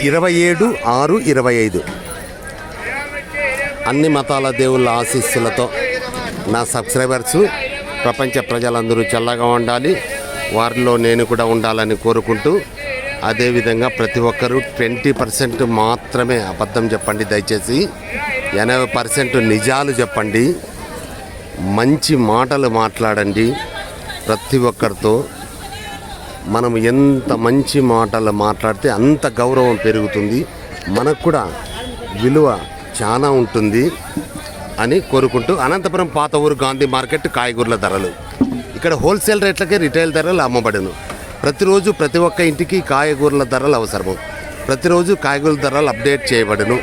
ఇరవై ఏడు ఆరు ఇరవై ఐదు. అన్ని మతాల దేవుళ్ళ ఆశీస్సులతో నా సబ్స్క్రైబర్స్ ప్రపంచ ప్రజలందరూ చల్లగా ఉండాలి. వారిలో నేను కూడా ఉండాలని కోరుకుంటూ అదేవిధంగా ప్రతి ఒక్కరూ ట్వంటీ పర్సెంట్ మాత్రమే అబద్ధం చెప్పండి. దయచేసి ఎనభై పర్సెంట్ నిజాలు చెప్పండి. మంచి మాటలు మాట్లాడండి. ప్రతి ఒక్కరితో మనం ఎంత మంచి మాటలు మాట్లాడితే అంత గౌరవం పెరుగుతుంది. మనకు కూడా విలువ చాలా ఉంటుంది అని కోరుకుంటూ అనంతపురం పాత ఊరు గాంధీ మార్కెట్ కాయగూరల ధరలు. ఇక్కడ హోల్సేల్ రేట్లకే రిటైల్ ధరలు అమ్మబడును. ప్రతిరోజు ప్రతి ఒక్క ఇంటికి కాయగూరల ధరలు అవసరము. ప్రతిరోజు కాయగూరల ధరలు అప్డేట్ చేయబడును.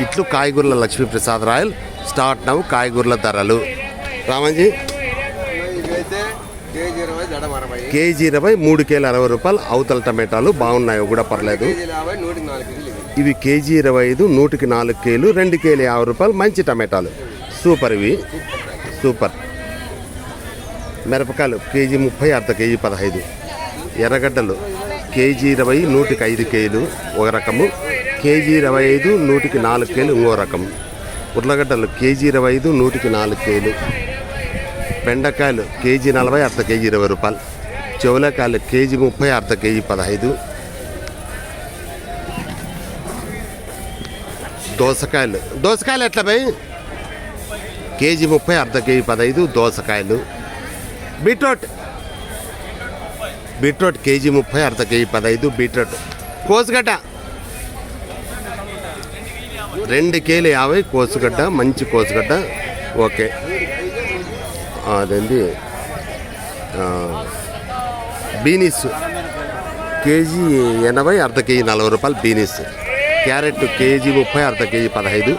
ఇట్లు కాయగూరల లక్ష్మీప్రసాద్ రాయల్ స్టార్ట్ నవ్వు కాయగూరల ధరలు. రామంజీ. కేజీ ఇరవై మూడు కేల అరవై రూపాయలు అవతల టమాటాలు బాగున్నాయి కూడా పర్లేదు. ఇవి కేజీ ఇరవై ఐదు నూటికి నాలుగు కేలు రెండు కేలు యాభై రూపాయలు మంచి టమాటాలు. సూపర్ ఇవి. సూపర్. మిరపకాయలు కేజీ ముప్పై అర్ధ కేజీ పదహైదు. ఎర్రగడ్డలు కేజీ ఇరవై నూటికి ఐదు కేలు ఒక రకము. కేజీ ఇరవై ఐదు నూటికి నాలుగు కేలు ఇంకో రకం. ఉర్లగడ్డలు కేజీ ఇరవై ఐదు నూటికి నాలుగు కేలు. బెండకాయలు కేజీ నలభై అర్ధ కేజీ ఇరవై రూపాయలు. చెవులకాయలు కేజీ ముప్పై అర్ధ కేజీ పదహైదు. దోసకాయలు. దోసకాయలు ఎట్లా పోయి కేజీ ముప్పై అర్ధ కేజీ పదహైదు దోసకాయలు. బీట్రూట్. బీట్రూట్ కేజీ ముప్పై అర్ధ కేజీ పదహైదు బీట్రూట్. కోసుగడ్డ. రెండు కేలు యాభై కోసుగడ్డ మంచి కోసుగడ్డ. ఓకే. అదేంటి బీనీస్. కేజీ ఎనభై అర్ధ కేజీ నలభై రూపాయలు బీనీస్. క్యారెట్ కేజీ ముప్పై అర్ధ కేజీ పదహైదు.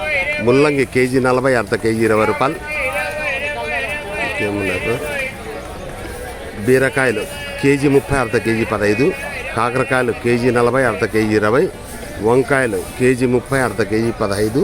ముల్లంగి కేజీ నలభై అర్ధ కేజీ ఇరవై రూపాయలు. ఇంకేమున్నారు బీరకాయలు కేజీ ముప్పై అర్ధ కేజీ పదహైదు. కాకరకాయలు కేజీ నలభై అర్ధ కేజీ ఇరవై. వంకాయలు కేజీ ముప్పై అర్ధ కేజీ పదహైదు.